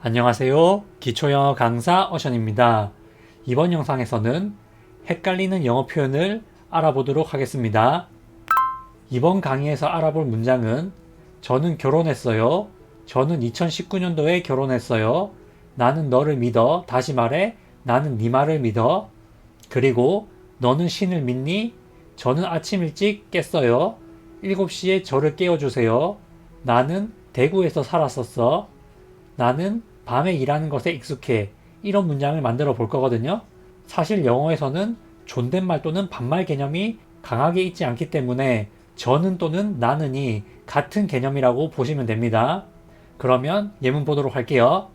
안녕하세요. 기초영어 강사 어션입니다. 이번 영상에서는 헷갈리는 영어 표현을 알아보도록 하겠습니다. 이번 강의에서 알아볼 문장은 저는 결혼했어요. 저는 2019년도에 결혼했어요. 나는 너를 믿어. 다시 말해 나는 네 말을 믿어. 그리고 너는 신을 믿니? 저는 아침 일찍 깼어요. 7시에 저를 깨워주세요. 나는 대구에서 살았었어. 나는 밤에 일하는 것에 익숙해. 이런 문장을 만들어 볼 거거든요. 사실 영어에서는 존댓말 또는 반말 개념이 강하게 있지 않기 때문에 저는 또는 나는이 같은 개념이라고 보시면 됩니다. 그러면 예문 보도록 할게요.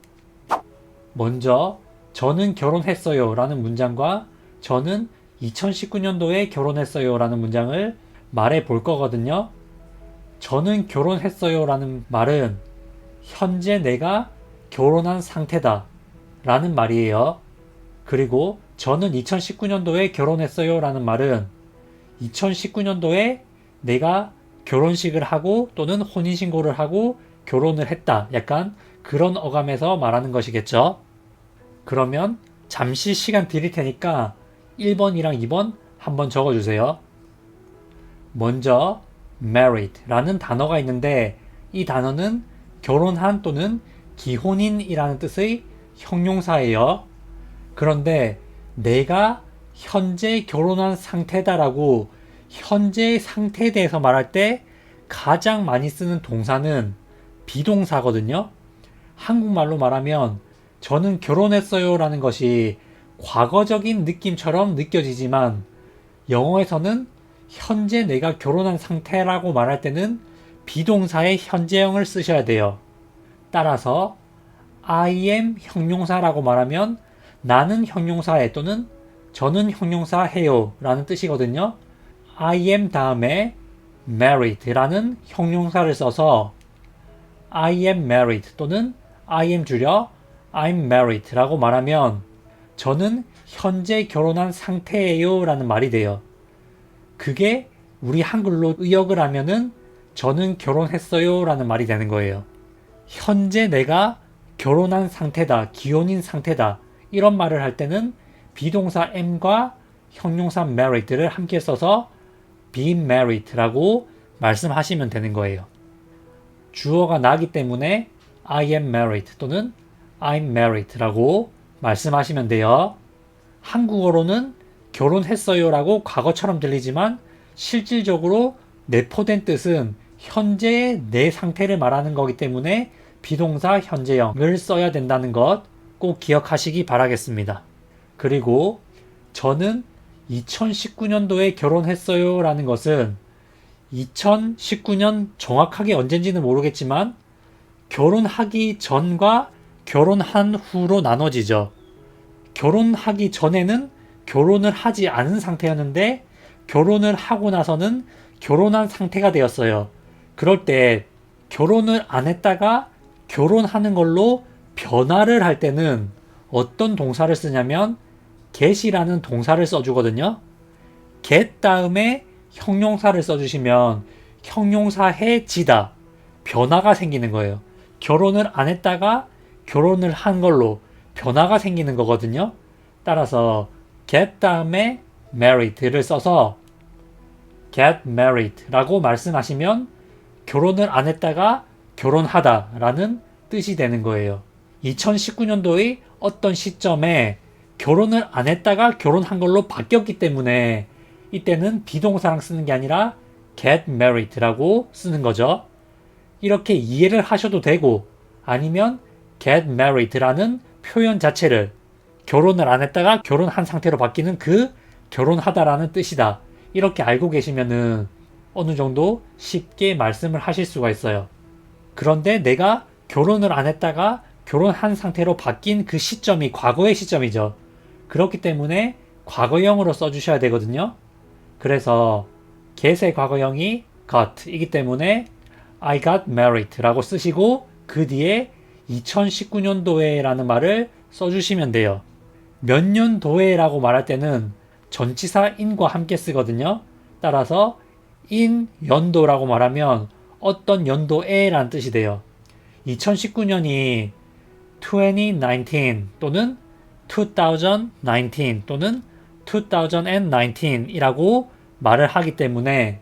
먼저 저는 결혼했어요 라는 문장과 저는 2019년도에 결혼했어요 라는 문장을 말해 볼 거거든요. 저는 결혼했어요 라는 말은 현재 내가 결혼한 상태다 라는 말이에요. 그리고 저는 2019년도에 결혼했어요 라는 말은 2019년도에 내가 결혼식을 하고 또는 혼인신고를 하고 결혼을 했다. 약간 그런 어감에서 말하는 것이겠죠. 그러면 잠시 시간 드릴 테니까 1번이랑 2번 한번 적어주세요. 먼저 married 라는 단어가 있는데 이 단어는 결혼한 또는 기혼인이라는 뜻의 형용사예요. 그런데 내가 현재 결혼한 상태다라고 현재의 상태에 대해서 말할 때 가장 많이 쓰는 동사는 비동사거든요. 한국말로 말하면 저는 결혼했어요 라는 것이 과거적인 느낌처럼 느껴지지만 영어에서는 현재 내가 결혼한 상태라고 말할 때는 비동사의 현재형을 쓰셔야 돼요. 따라서 I am 형용사라고 말하면 나는 형용사해 또는 저는 형용사 해요 라는 뜻이거든요. I am 다음에 married 라는 형용사를 써서 I am married 또는 I am 줄여 I'm married 라고 말하면 저는 현재 결혼한 상태예요 라는 말이 돼요. 그게 우리 한글로 의역을 하면은 저는 결혼했어요 라는 말이 되는 거예요. 현재 내가 결혼한 상태다, 기혼인 상태다, 이런 말을 할 때는 비동사 am과 형용사 married를 함께 써서 be married라고 말씀하시면 되는 거예요. 주어가 나기 때문에 I am married 또는 I'm married라고 말씀하시면 돼요. 한국어로는 결혼했어요라고 과거처럼 들리지만 실질적으로 내포된 뜻은 현재의 내 상태를 말하는 거기 때문에 비동사 현재형을 써야 된다는 것 꼭 기억하시기 바라겠습니다. 그리고 저는 2019년도에 결혼했어요 라는 것은 2019년 정확하게 언젠지는 모르겠지만 결혼하기 전과 결혼한 후로 나눠지죠. 결혼하기 전에는 결혼을 하지 않은 상태였는데 결혼을 하고 나서는 결혼한 상태가 되었어요. 그럴 때 결혼을 안 했다가 결혼하는 걸로 변화를 할 때는 어떤 동사를 쓰냐면 get이라는 동사를 써주거든요. get 다음에 형용사를 써주시면 형용사해지다 변화가 생기는 거예요. 결혼을 안 했다가 결혼을 한 걸로 변화가 생기는 거거든요. 따라서 get 다음에 married를 써서 get married라고 말씀하시면 결혼을 안 했다가 결혼하다라는 뜻이 되는 거예요. 2019년도의 어떤 시점에 결혼을 안 했다가 결혼한 걸로 바뀌었기 때문에 이때는 비동사랑 쓰는 게 아니라 get married라고 쓰는 거죠. 이렇게 이해를 하셔도 되고 아니면 get married라는 표현 자체를 결혼을 안 했다가 결혼한 상태로 바뀌는 그 결혼하다라는 뜻이다. 이렇게 알고 계시면은 어느 정도 쉽게 말씀을 하실 수가 있어요. 그런데 내가 결혼을 안 했다가 결혼한 상태로 바뀐 그 시점이 과거의 시점이죠. 그렇기 때문에 과거형으로 써주셔야 되거든요. 그래서 get의 과거형이 got이기 때문에 I got married 라고 쓰시고 그 뒤에 2019년도에 라는 말을 써주시면 돼요. 몇 년도에라고 말할 때는 전치사 in과 함께 쓰거든요. 따라서 in 연도라고 말하면 어떤 연도에 라는 뜻이 돼요. 2019년이 2019 또는 2019 또는 2019 이라고 말을 하기 때문에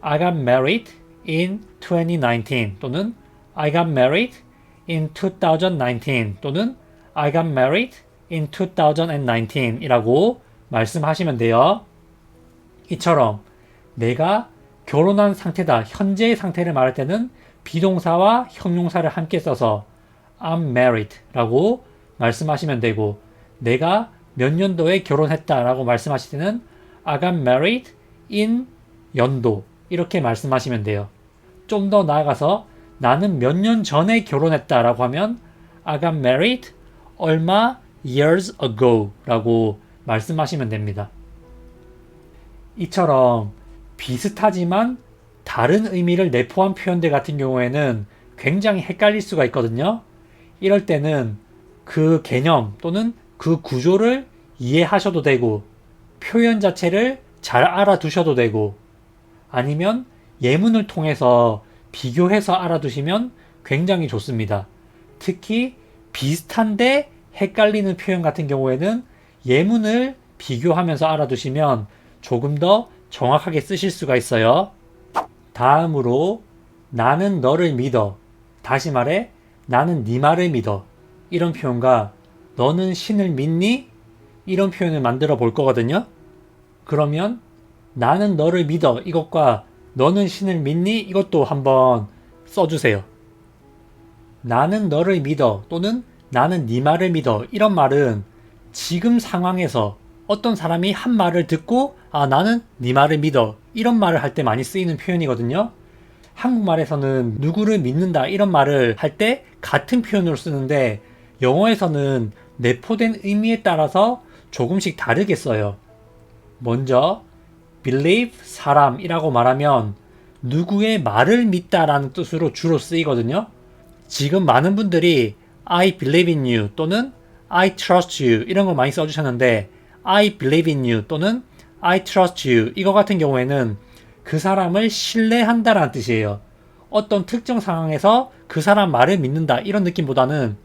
I got married in 2019 또는 I got married in 2019 또는 I got married in 2019 이라고 말씀하시면 돼요. 이처럼 내가 결혼한 상태다, 현재의 상태를 말할 때는 비동사와 형용사를 함께 써서 I'm married 라고 말씀하시면 되고 내가 몇 년도에 결혼했다 라고 말씀하실 때는 I got married in 연도 이렇게 말씀하시면 돼요. 좀 더 나아가서 나는 몇 년 전에 결혼했다 라고 하면 I got married 얼마 years ago 라고 말씀하시면 됩니다. 이처럼 비슷하지만 다른 의미를 내포한 표현들 같은 경우에는 굉장히 헷갈릴 수가 있거든요. 이럴 때는 그 개념 또는 그 구조를 이해하셔도 되고 표현 자체를 잘 알아두셔도 되고 아니면 예문을 통해서 비교해서 알아두시면 굉장히 좋습니다. 특히 비슷한데 헷갈리는 표현 같은 경우에는 예문을 비교하면서 알아두시면 조금 더 정확하게 쓰실 수가 있어요. 다음으로 나는 너를 믿어. 다시 말해 나는 네 말을 믿어. 이런 표현과 너는 신을 믿니? 이런 표현을 만들어 볼 거거든요. 그러면 나는 너를 믿어. 이것과 너는 신을 믿니? 이것도 한번 써주세요. 나는 너를 믿어 또는 나는 네 말을 믿어 이런 말은 지금 상황에서 어떤 사람이 한 말을 듣고 아 나는 네 말을 믿어 이런 말을 할 때 많이 쓰이는 표현이거든요. 한국말에서는 누구를 믿는다 이런 말을 할 때 같은 표현으로 쓰는데 영어에서는 내포된 의미에 따라서 조금씩 다르게 써요. 먼저 believe 사람이라고 말하면 누구의 말을 믿다라는 뜻으로 주로 쓰이거든요. 지금 많은 분들이 I believe in you 또는 I trust you 이런 거 많이 써주셨는데 I believe in you 또는 I trust you 이거 같은 경우에는 그 사람을 신뢰한다라는 뜻이에요. 어떤 특정 상황에서 그 사람 말을 믿는다 이런 느낌보다는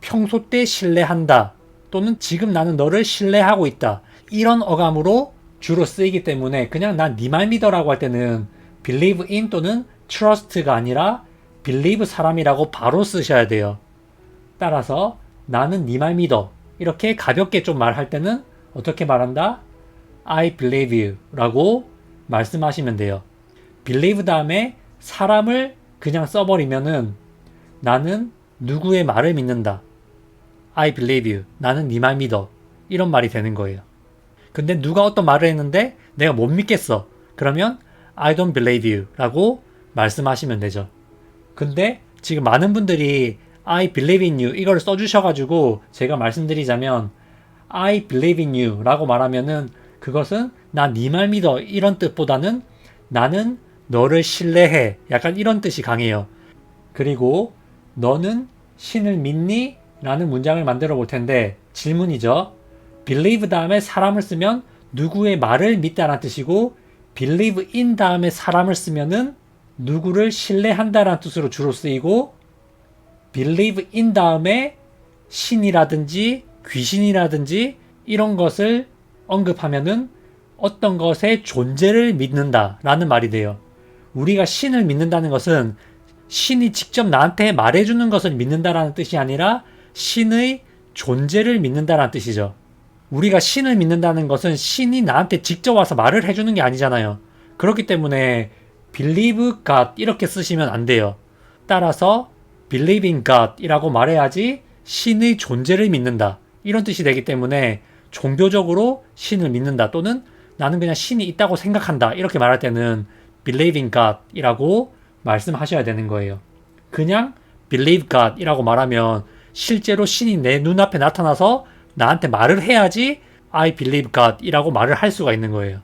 평소 때 신뢰한다 또는 지금 나는 너를 신뢰하고 있다 이런 어감으로 주로 쓰이기 때문에 그냥 난 네 말 믿어라고 할 때는 believe in 또는 trust가 아니라 believe 사람이라고 바로 쓰셔야 돼요. 따라서 나는 네 말 믿어 이렇게 가볍게 좀 말할 때는 어떻게 말한다? I believe you 라고 말씀하시면 돼요. believe 다음에 사람을 그냥 써버리면은 나는 누구의 말을 믿는다. I believe you. 나는 네 말 믿어. 이런 말이 되는 거예요. 근데 누가 어떤 말을 했는데 내가 못 믿겠어. 그러면 I don't believe you 라고 말씀하시면 되죠. 근데 지금 많은 분들이 I believe in you 이걸 써주셔가지고 제가 말씀드리자면 I believe in you 라고 말하면은 그것은 나 네 말 믿어 이런 뜻보다는 나는 너를 신뢰해 약간 이런 뜻이 강해요. 그리고 너는 신을 믿니? 라는 문장을 만들어 볼 텐데 질문이죠. believe 다음에 사람을 쓰면 누구의 말을 믿다라는 뜻이고 believe in 다음에 사람을 쓰면은 누구를 신뢰한다라는 뜻으로 주로 쓰이고 believe in 다음에 신이라든지 귀신이라든지 이런 것을 언급하면은 어떤 것의 존재를 믿는다라는 말이 돼요. 우리가 신을 믿는다는 것은 신이 직접 나한테 말해주는 것을 믿는다라는 뜻이 아니라 신의 존재를 믿는다라는 뜻이죠. 우리가 신을 믿는다는 것은 신이 나한테 직접 와서 말을 해주는 게 아니잖아요. 그렇기 때문에 believe God 이렇게 쓰시면 안 돼요. 따라서 believe in God 이라고 말해야지 신의 존재를 믿는다. 이런 뜻이 되기 때문에 종교적으로 신을 믿는다 또는 나는 그냥 신이 있다고 생각한다. 이렇게 말할 때는 believe in God 이라고 말씀하셔야 되는 거예요. 그냥 believe God 이라고 말하면 실제로 신이 내 눈앞에 나타나서 나한테 말을 해야지 I believe God 이라고 말을 할 수가 있는 거예요.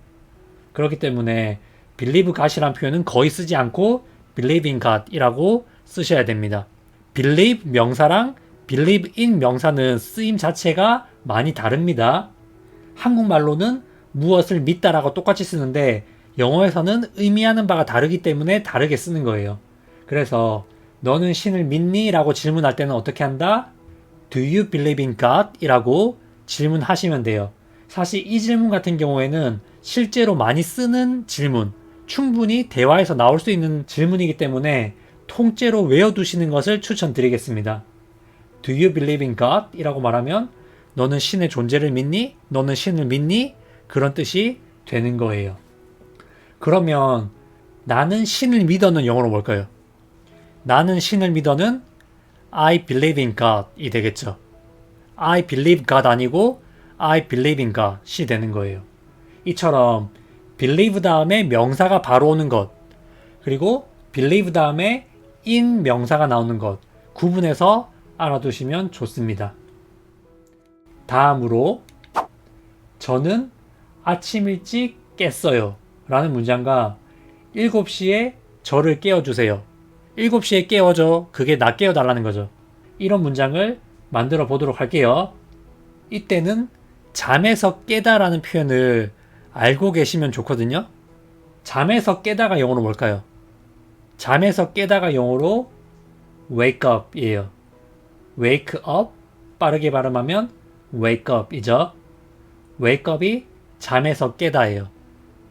그렇기 때문에 believe God이라는 표현은 거의 쓰지 않고 believe in God 이라고 쓰셔야 됩니다. believe 명사랑 believe in 명사는 쓰임 자체가 많이 다릅니다. 한국말로는 무엇을 믿다라고 똑같이 쓰는데 영어에서는 의미하는 바가 다르기 때문에 다르게 쓰는 거예요. 그래서 너는 신을 믿니? 라고 질문할 때는 어떻게 한다? Do you believe in God? 이라고 질문하시면 돼요. 사실 이 질문 같은 경우에는 실제로 많이 쓰는 질문, 충분히 대화에서 나올 수 있는 질문이기 때문에 통째로 외워두시는 것을 추천드리겠습니다. Do you believe in God? 이라고 말하면 너는 신의 존재를 믿니? 너는 신을 믿니? 그런 뜻이 되는 거예요. 그러면 나는 신을 믿어는 영어로 뭘까요? 나는 신을 믿어는 I believe in God이 되겠죠. I believe God 아니고 I believe in God이 되는 거예요. 이처럼 believe 다음에 명사가 바로 오는 것 그리고 believe 다음에 in 명사가 나오는 것 구분해서 알아두시면 좋습니다. 다음으로 저는 아침 일찍 깼어요 라는 문장과 7시에 저를 깨워주세요. 7시에 깨워줘. 그게 나 깨워달라는 거죠. 이런 문장을 만들어 보도록 할게요. 이때는 잠에서 깨다라는 표현을 알고 계시면 좋거든요. 잠에서 깨다가 영어로 뭘까요? 잠에서 깨다가 영어로 wake up이에요. Wake up 빠르게 발음하면 wake up이죠. wake up이 잠에서 깨다예요.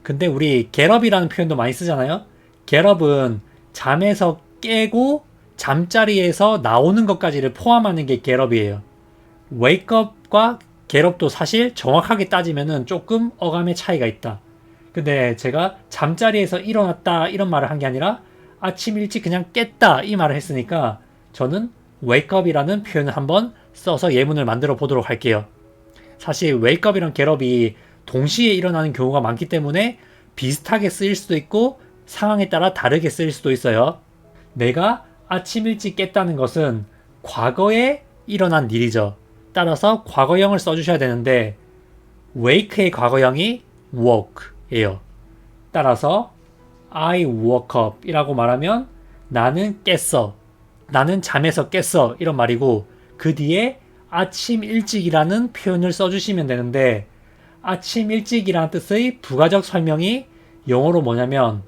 근데 우리 get up이라는 표현도 많이 쓰잖아요. get up은 잠에서 깨고 잠자리에서 나오는 것까지를 포함하는 게 get up이에요. wake up과 get up도 사실 정확하게 따지면은 조금 어감의 차이가 있다. 근데 제가 잠자리에서 일어났다 이런 말을 한 게 아니라 아침 일찍 그냥 깼다 이 말을 했으니까 저는 wake up이라는 표현을 한번 써서 예문을 만들어 보도록 할게요. 사실 wake up이랑 get up이 동시에 일어나는 경우가 많기 때문에 비슷하게 쓰일 수도 있고 상황에 따라 다르게 쓰일 수도 있어요. 내가 아침 일찍 깼다는 것은 과거에 일어난 일이죠. 따라서 과거형을 써주셔야 되는데 wake의 과거형이 woke예요. 따라서 I woke up 이라고 말하면 나는 깼어. 나는 잠에서 깼어. 이런 말이고 그 뒤에 아침 일찍이라는 표현을 써주시면 되는데 아침 일찍이라는 뜻의 부가적 설명이 영어로 뭐냐면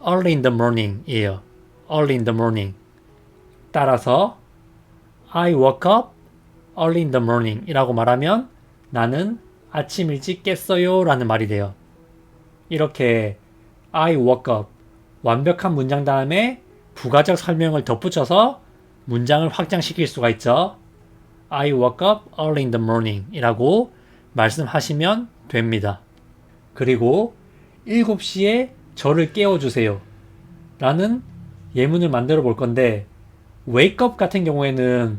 early in the morning 이에요. early in the morning. 따라서 I woke up early in the morning 이라고 말하면 나는 아침 일찍 깼어요 라는 말이 돼요. 이렇게 I woke up 완벽한 문장 다음에 부가적 설명을 덧붙여서 문장을 확장시킬 수가 있죠. I woke up early in the morning 이라고 말씀하시면 됩니다. 그리고 7시에 저를 깨워주세요. 라는 예문을 만들어 볼 건데, wake up 같은 경우에는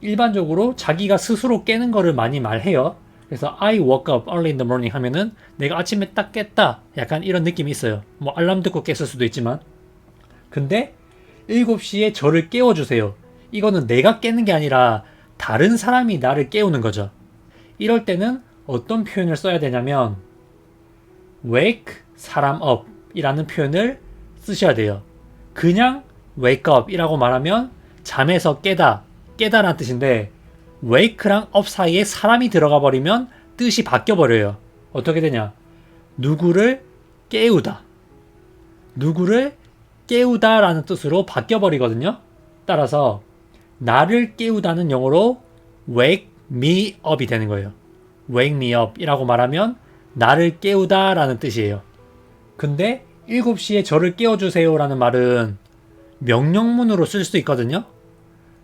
일반적으로 자기가 스스로 깨는 거를 많이 말해요. 그래서 I woke up early in the morning 하면은 내가 아침에 딱 깼다. 약간 이런 느낌이 있어요. 뭐 알람 듣고 깼을 수도 있지만. 근데 7시에 저를 깨워주세요. 이거는 내가 깨는 게 아니라 다른 사람이 나를 깨우는 거죠. 이럴 때는 어떤 표현을 써야 되냐면 wake 사람 up 이라는 표현을 쓰셔야 돼요. 그냥 wake up 이라고 말하면 잠에서 깨다, 깨다라는 뜻인데 wake랑 up 사이에 사람이 들어가 버리면 뜻이 바뀌어 버려요. 어떻게 되냐? 누구를 깨우다. 누구를 깨우다라는 뜻으로 바뀌어 버리거든요. 따라서 나를 깨우다는 영어로 wake me up이 되는 거예요. wake me up 이라고 말하면 나를 깨우다 라는 뜻이에요. 근데 7시에 저를 깨워 주세요 라는 말은 명령문으로 쓸 수 있거든요.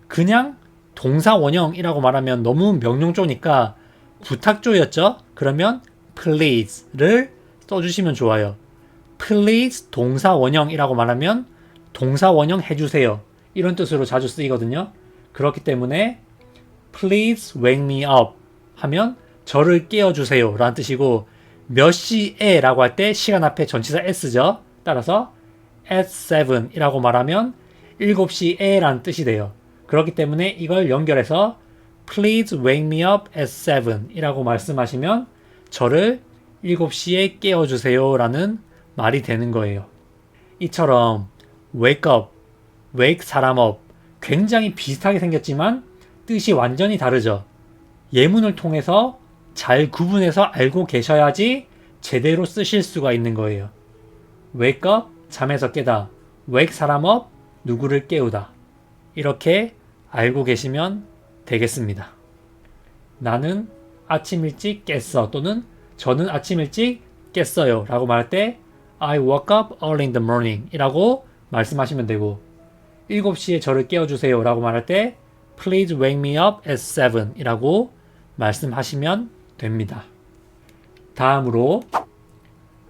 그냥 동사 원형이라고 말하면 너무 명령조니까 부탁조였죠? 그러면 please를 써주시면 좋아요. Please 동사 원형이라고 말하면 동사 원형 해주세요. 이런 뜻으로 자주 쓰이거든요. 그렇기 때문에 please wake me up 하면 저를 깨워주세요 라는 뜻이고 몇 시에 라고 할 때 시간 앞에 전치사 s죠. 따라서 at 7 이라고 말하면 7시에 라는 뜻이 돼요. 그렇기 때문에 이걸 연결해서 please wake me up at 7 이라고 말씀하시면 저를 7시에 깨워주세요 라는 말이 되는 거예요. 이처럼 wake up, wake 사람 up 굉장히 비슷하게 생겼지만 뜻이 완전히 다르죠. 예문을 통해서 잘 구분해서 알고 계셔야지 제대로 쓰실 수가 있는 거예요. wake up, 잠에서 깨다. wake 사람 up, 누구를 깨우다. 이렇게 알고 계시면 되겠습니다. 나는 아침 일찍 깼어 또는 저는 아침 일찍 깼어요 라고 말할 때 I woke up early in the morning 이라고 말씀하시면 되고 7시에 저를 깨워주세요 라고 말할 때 Please wake me up at 7 이라고 말씀하시면 됩니다. 다음으로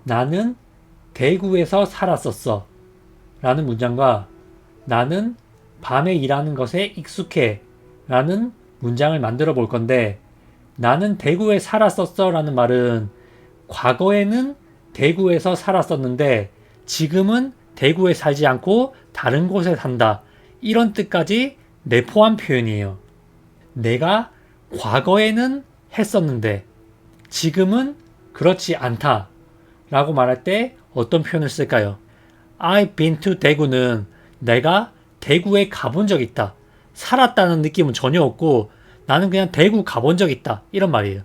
나는 대구에서 살았었어 라는 문장과 나는 밤에 일하는 것에 익숙해 라는 문장을 만들어 볼 건데 나는 대구에 살았었어 라는 말은 과거에는 대구에서 살았었는데 지금은 대구에 살지 않고 다른 곳에 산다. 이런 뜻까지 내포한 표현이에요. 내가 과거에는 했었는데 지금은 그렇지 않다. 라고 말할 때 어떤 표현을 쓸까요? I've been to 대구는 내가 대구에 가본 적 있다. 살았다는 느낌은 전혀 없고 나는 그냥 대구 가본 적 있다. 이런 말이에요.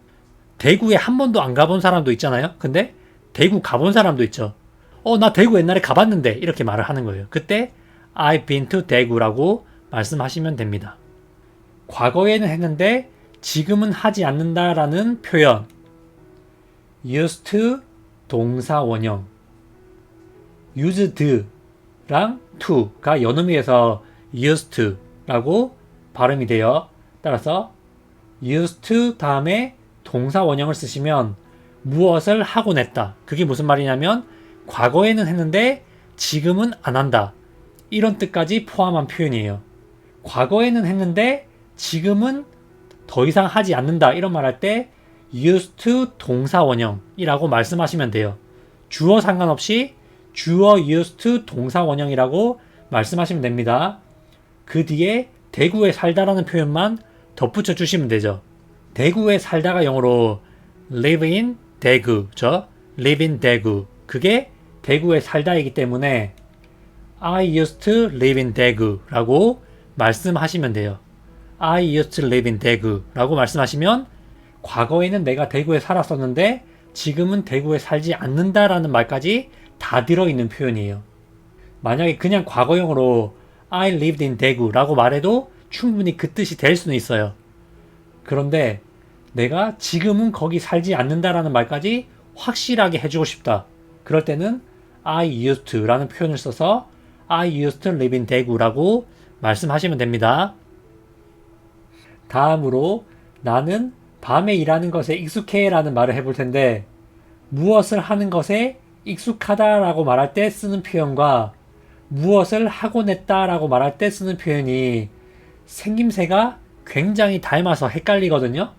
대구에 한 번도 안 가본 사람도 있잖아요. 근데 대구 가본 사람도 있죠. 어, 나 대구 옛날에 가봤는데 이렇게 말을 하는 거예요. 그때 I've been to 대구라고 말씀하시면 됩니다. 과거에는 했는데 지금은 하지 않는다라는 표현. used to 동사 원형. used랑 to가 연음이어서 used to라고 발음이 돼요. 따라서 used to 다음에 동사 원형을 쓰시면 무엇을 하곤 했다. 그게 무슨 말이냐면 과거에는 했는데 지금은 안 한다. 이런 뜻까지 포함한 표현이에요. 과거에는 했는데 지금은 더 이상 하지 않는다. 이런 말 할 때 used to 동사 원형이라고 말씀하시면 돼요. 주어 상관없이 주어 used to 동사 원형이라고 말씀하시면 됩니다. 그 뒤에 대구에 살다라는 표현만 덧붙여 주시면 되죠. 대구에 살다가 영어로 live in 대구죠. live in 대구. 그게 대구에 살다이기 때문에 I used to live in 대구라고 말씀하시면 돼요. I used to live in 대구라고 말씀하시면 과거에는 내가 대구에 살았었는데 지금은 대구에 살지 않는다라는 말까지 다 들어있는 표현이에요. 만약에 그냥 과거형으로 I lived in 대구라고 말해도 충분히 그 뜻이 될 수는 있어요. 그런데 내가 지금은 거기 살지 않는다라는 말까지 확실하게 해주고 싶다. 그럴 때는 I used to 라는 표현을 써서 I used to live in 대구라고 말씀하시면 됩니다. 다음으로 나는 밤에 일하는 것에 익숙해 라는 말을 해볼 텐데 무엇을 하는 것에 익숙하다 라고 말할 때 쓰는 표현과 무엇을 하곤 했다 라고 말할 때 쓰는 표현이 생김새가 굉장히 닮아서 헷갈리거든요.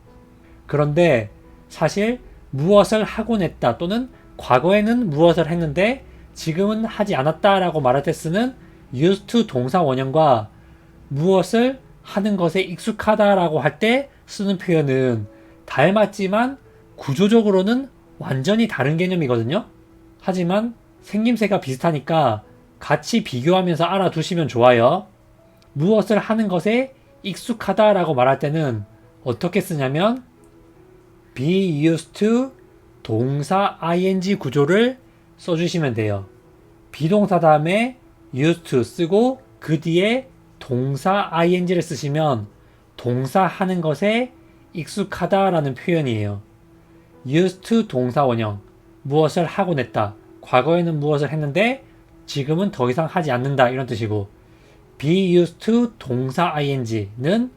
그런데 사실 무엇을 하곤 했다 또는 과거에는 무엇을 했는데 지금은 하지 않았다라고 말할 때 쓰는 used to 동사 원형과 무엇을 하는 것에 익숙하다라고 할 때 쓰는 표현은 닮았지만 구조적으로는 완전히 다른 개념이거든요. 하지만 생김새가 비슷하니까 같이 비교하면서 알아두시면 좋아요. 무엇을 하는 것에 익숙하다라고 말할 때는 어떻게 쓰냐면 be used to 동사 ing 구조를 써주시면 돼요. 비동사 다음에 used to 쓰고 그 뒤에 동사 ing를 쓰시면 동사 하는 것에 익숙하다라는 표현이에요. used to 동사 원형 무엇을 하곤 했다. 과거에는 무엇을 했는데 지금은 더 이상 하지 않는다 이런 뜻이고 be used to 동사 ing는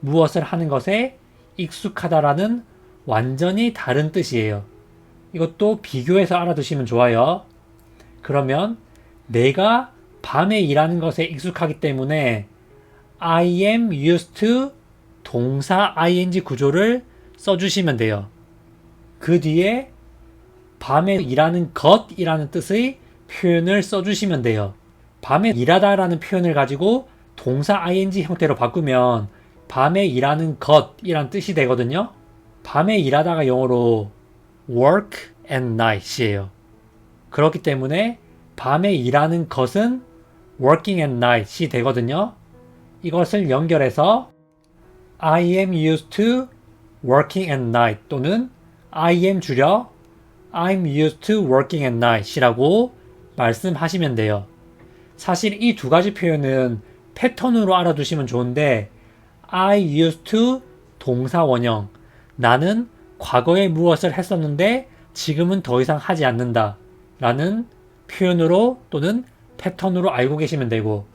무엇을 하는 것에 익숙하다라는 완전히 다른 뜻이에요. 이것도 비교해서 알아두시면 좋아요. 그러면 내가 밤에 일하는 것에 익숙하기 때문에 I am used to 동사 ing 구조를 써주시면 돼요. 그 뒤에 밤에 일하는 것이라는 뜻의 표현을 써주시면 돼요. 밤에 일하다라는 표현을 가지고 동사 ing 형태로 바꾸면 밤에 일하는 것이란 뜻이 되거든요. 밤에 일하다가 영어로 work at night이에요. 그렇기 때문에 밤에 일하는 것은 working at night이 되거든요. 이것을 연결해서 I am used to working at night 또는 I am 줄여 I'm used to working at night이라고 말씀하시면 돼요. 사실 이 두 가지 표현은 패턴으로 알아두시면 좋은데 I used to 동사 원형. 나는 과거에 무엇을 했었는데 지금은 더 이상 하지 않는다. 라는 표현으로 또는 패턴으로 알고 계시면 되고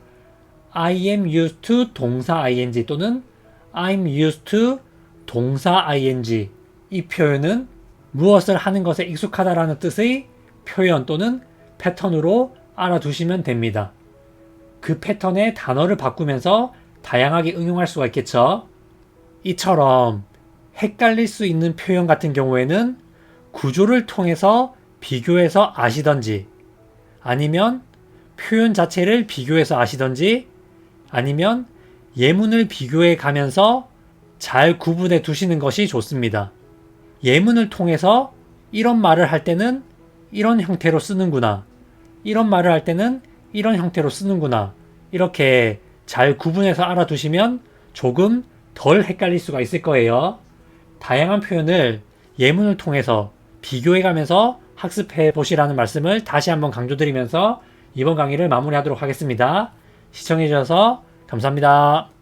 I am used to 동사 ing 또는 I'm used to 동사 ing 이 표현은 무엇을 하는 것에 익숙하다라는 뜻의 표현 또는 패턴으로 알아두시면 됩니다. 그 패턴의 단어를 바꾸면서 다양하게 응용할 수가 있겠죠. 이처럼 헷갈릴 수 있는 표현 같은 경우에는 구조를 통해서 비교해서 아시던지 아니면 표현 자체를 비교해서 아시던지 아니면 예문을 비교해 가면서 잘 구분해 두시는 것이 좋습니다. 예문을 통해서 이런 말을 할 때는 이런 형태로 쓰는구나. 이런 말을 할 때는 이런 형태로 쓰는구나. 이렇게 잘 구분해서 알아두시면 조금 덜 헷갈릴 수가 있을 거예요. 다양한 표현을 예문을 통해서 비교해 가면서 학습해 보시라는 말씀을 다시 한번 강조드리면서 이번 강의를 마무리하도록 하겠습니다. 시청해 주셔서 감사합니다.